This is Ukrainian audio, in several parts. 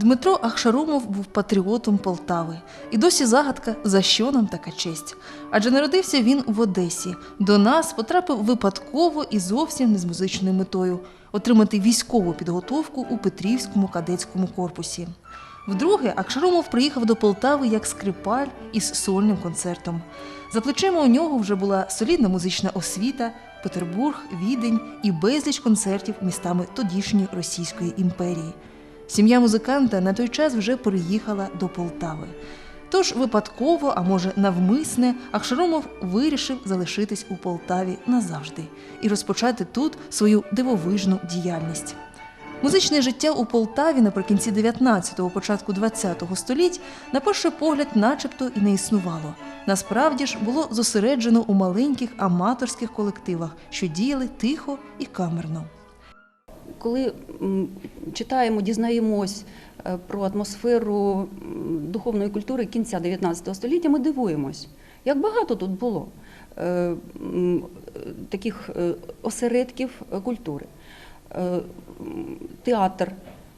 Дмитро Ахшарумов був патріотом Полтави. І досі загадка, за що нам така честь. Адже народився він в Одесі. До нас потрапив випадково і зовсім не з музичною метою отримати військову підготовку у Петрівському кадетському корпусі. Вдруге, Акшарумов приїхав до Полтави як скрипаль із сольним концертом. За плечима у нього вже була солідна музична освіта, Петербург, Відень і безліч концертів містами тодішньої Російської імперії. Сім'я музиканта на той час вже переїхала до Полтави. Тож випадково, а може навмисне, Ахшаромов вирішив залишитись у Полтаві назавжди і розпочати тут свою дивовижну діяльність. Музичне життя у Полтаві наприкінці 19-го, початку 20-го століть на перший погляд начебто і не існувало. Насправді ж було зосереджено у маленьких аматорських колективах, що діяли тихо і камерно. Коли читаємо, дізнаємось е, про атмосферу духовної культури кінця 19 століття, ми дивуємось, як багато тут було е, таких е, осередків культури. Театр,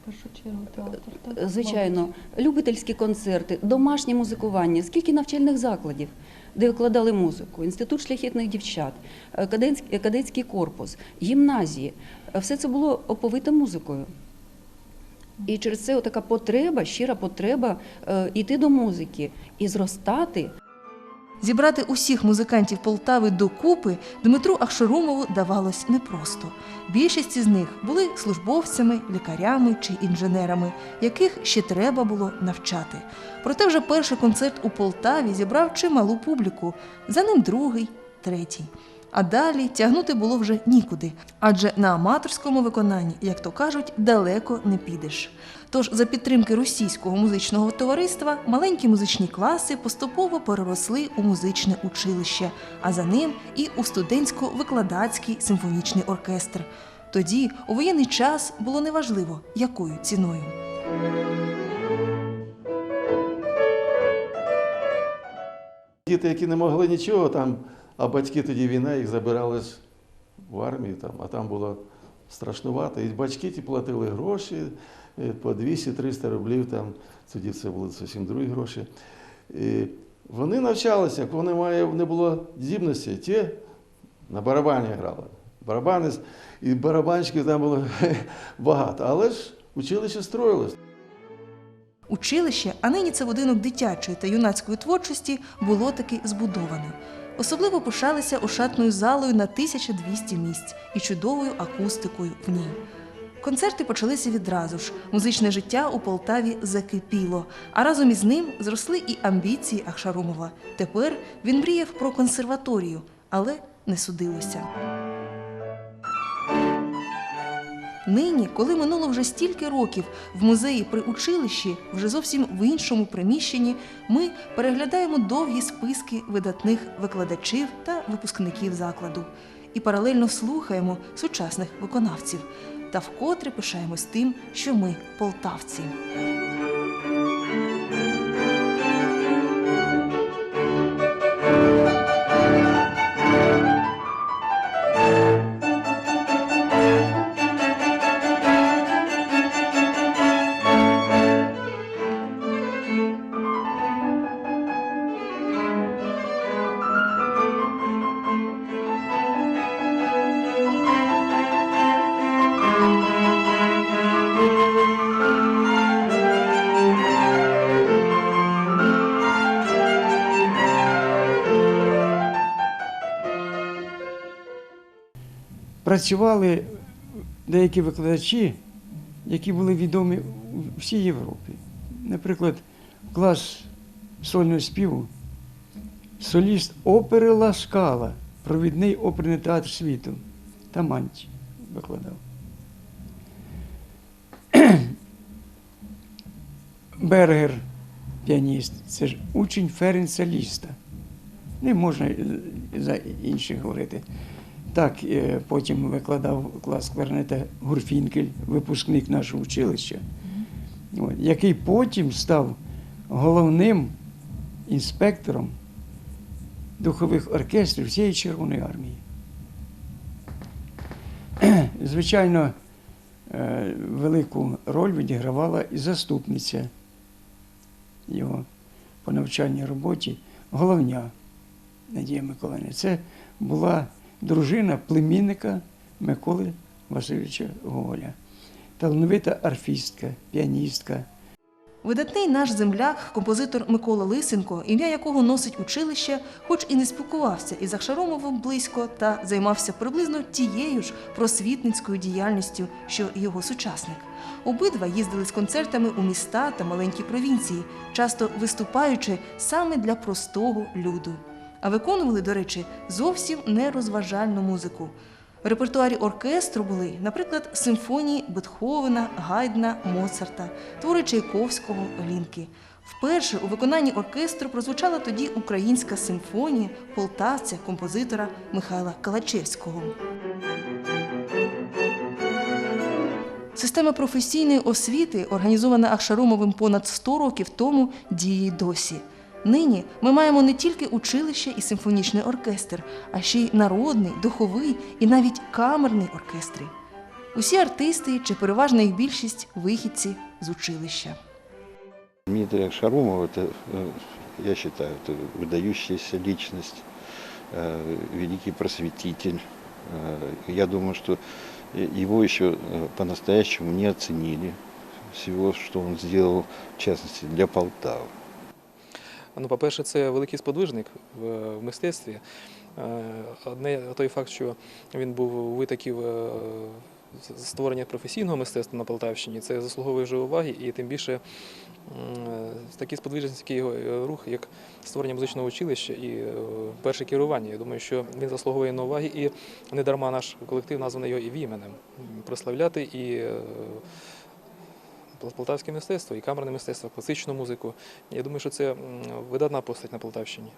першу чергу театр. Так? Звичайно, любительські концерти, домашнє музикування, скільки навчальних закладів, де викладали музику, інститут шляхетних дівчат, е, кадетський, кадетський корпус, гімназії. Е, Все це було оповите музикою. І через це така потреба, щира потреба е, йти до музики і зростати. Зібрати усіх музикантів Полтави докупи Дмитру Ахшарумову давалось непросто. Більшість із них були службовцями, лікарями чи інженерами, яких ще треба було навчати. Проте вже перший концерт у Полтаві зібрав чималу публіку, за ним другий, третій. А далі тягнути було вже нікуди, адже на аматорському виконанні, як то кажуть, далеко не підеш. Тож, за підтримки російського музичного товариства, маленькі музичні класи поступово переросли у музичне училище, а за ним і у студентсько-викладацький симфонічний оркестр. Тоді, у воєнний час, було неважливо, якою ціною. Діти, які не могли нічого, там, а батьки тоді війна, їх забирали в армію, там, а там було страшнувато. І батьки ті платили гроші е, по 200-300 рублів, там, тоді це були зовсім другі гроші. І вони навчалися, як вони має, не було здібності, ті на барабані грали. Барабани, і барабанщиків там було багато, але ж училище строїлось. Училище, а нині це будинок дитячої та юнацької творчості, було таки збудоване. Особливо пишалися ошатною залою на 1200 місць і чудовою акустикою в ній. Концерти почалися відразу ж. Музичне життя у Полтаві закипіло, а разом із ним зросли і амбіції Ахшарумова. Тепер він мріяв про консерваторію, але не судилося. Нині, коли минуло вже стільки років в музеї при училищі, вже зовсім в іншому приміщенні, ми переглядаємо довгі списки видатних викладачів та випускників закладу і паралельно слухаємо сучасних виконавців та вкотре пишаємось тим, що ми полтавці. Працювали деякі викладачі, які були відомі у всій Європі. Наприклад, клас сольного співу, соліст опери Ла Скала, провідний оперний театр світу, Таманті викладав. Бергер, піаніст, це ж учень Ференца Ліста. Не можна за інших говорити. Так, е, потім викладав клас кларнета Гурфінкель, випускник нашого училища, який потім став головним інспектором духових оркестрів всієї Червоної армії. Звичайно, е, велику роль відігравала і заступниця його по навчальній роботі, головня Надія Миколаївна. Це була дружина племінника Миколи Васильовича Гоголя. Талановита арфістка, піаністка. Видатний наш земляк, композитор Микола Лисенко, ім'я якого носить училище, хоч і не спілкувався із Ахшаромовим близько та займався приблизно тією ж просвітницькою діяльністю, що його сучасник. Обидва їздили з концертами у міста та маленькі провінції, часто виступаючи саме для простого люду. А виконували, до речі, зовсім не розважальну музику. В репертуарі оркестру були, наприклад, симфонії Бетховена, Гайдна, Моцарта, твори Чайковського, Глінки. Вперше у виконанні оркестру прозвучала тоді українська симфонія полтавця, композитора Михайла Калачевського. Система професійної освіти, організована Ахшарумовим понад 100 років тому, діє й досі. Нині ми маємо не тільки училище і симфонічний оркестр, а ще й народний, духовий і навіть камерний оркестри. Усі артисти, чи переважна їх більшість вихідці з училища. Дмитрий Шарумов, это, э, я считаю, это выдающаяся личность, э, великий просветитель. Э, Я думаю, что э, его еще э, по-настоящему не оценили всего, что он сделал, в частности, для Полтавы. Ну, по-перше, це великий сподвижник в, в мистецтві. Е, Одне той факт, що він був витоків е, створення професійного мистецтва на Полтавщині, це заслуговує вже уваги, і тим більше е, такий сподвижницький його рух, як створення музичного училища і перше керування. Я думаю, що він заслуговує на уваги, і не дарма наш колектив названий його і іменем. Прославляти і полтавське мистецтво, і камерне мистецтво, класичну музику. Я думаю, що це видатна постать на Полтавщині.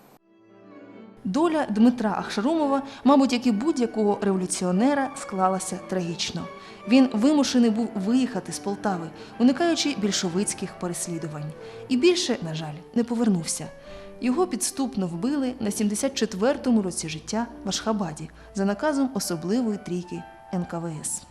Доля Дмитра Ахшарумова, мабуть, як і будь-якого революціонера, склалася трагічно. Він вимушений був виїхати з Полтави, уникаючи більшовицьких переслідувань. І більше, на жаль, не повернувся. Його підступно вбили на 74-му році життя в Ашхабаді за наказом особливої трійки НКВС.